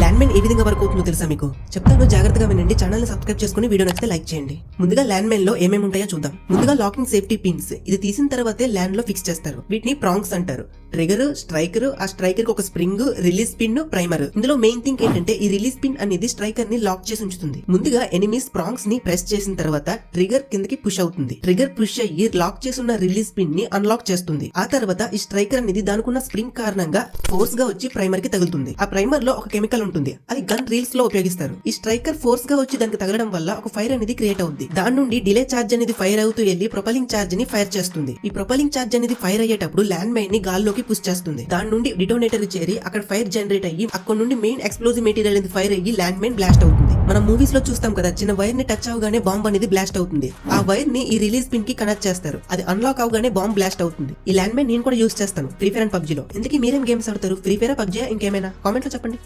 Landmine ఏ విధంగా work అవుతుందో తెలుసా మీకు? చెప్తాను జాగ్రత్తగా వినండి. ఛానల్ సబ్స్క్రైబ్ చేసుకుని వీడియో నచ్చితే లైక్ చేయండి. ముందుగా ల్యాండ్మైన్లో ఏమేమి ఉంటాయో చూద్దాం. ముందుగా లాకింగ్ సేఫ్టీ పిన్స్ ఇది తీసిన తర్వాతే ల్యాండ్లో ఫిక్స్ చేస్తారు. వీటిని ప్రాంగ్స్ అంటారు. ట్రిగర్ స్ట్రైకర్ ఆ స్ట్రైకర్కి ఒక స్ప్రింగ్ రిలీజ్ పిన్ ప్రైమర్ ఇందులో మెయిన్ థింగ్ ఏంటంటే ఈ రిలీజ్ పిన్ అనేది స్ట్రైకర్ని లాక్ చేసి ఉంచుతుంది. ముందుగా ఎనిమీస్ ప్రాంగ్స్ని ప్రెస్ చేసిన తర్వాత ట్రిగర్ కిందకి పుష్ అవుతుంది. ట్రిగర్ పుష్ అయ్యి లాక్ చేసిన రిలీజ్ పిన్ని అన్లాక్ చేస్తుంది. ఆ తర్వాత ఈ స్ట్రైకర్ అనేది దానికున్న స్ప్రింగ్ కారణంగా ఫోర్స్గా వచ్చి ప్రైమర్కి తగులుతుంది. ఆ ప్రైమర్లో ఒక కెమికల్ ఉంటుంది. అది గన్ రీల్స్లో ఉపయోగిస్తారు. ఈ స్ట్రైకర్ ఫోర్స్గా వచ్చి దానికి తగలడం వల్ల ఒక ఫైర్ అనేది క్రియేట్ అవుతుంది దాని నుండి డిలే చార్జ్ అనేది ఫైర్ అవుతూ వెళ్ళి ప్రొపలింగ్ చార్జ్ని ఫైర్ చేస్తుంది. ఈ ప్రొపలింగ్ చార్జ్ అనేది ఫైర్ అయ్యేటప్పుడు ల్యాండ్ మైన్ని గాల్లోకి పుష్ చేస్తుంది. దాని నుండి డిటోనేటర్ చేరి అక్కడ ఫైర్ జనరేట్ అయ్యి అక్కడ నుండి మెయిన్ ఎక్స్ప్లోజివ్ మెటీరియల్ అనేది ఫైర్ అయ్యి ల్యాండ్ మైన్ బ్లాస్ట్ అవుతుంది. మనం మూవీస్లో చూస్తాం కదా చిన్న వైర్ని టచ్ అవగానే బాంబ్ అనేది బ్లాస్ట్ అవుతుంది. ఆ వైర్ని ఈ రిలీజ్ పిన్కి కనెక్ట్ చేస్తారు. అది అన్లాక్ అవగానే బాంబ్ బ్లాస్ట్ అవుతుంది. ఈ ల్యాండ్ మైన్ నేను కూడా యూస్ చేస్తాను ఫ్రీ ఫైర్ అండ్ పబ్జీలో. ఎందుకు మీరేం గేమ్స్ ఆడతారు? ఫ్రీ ఫైర్ పబ్జీ ఇంకేమైనా? కామెంట్లో చెప్పండి.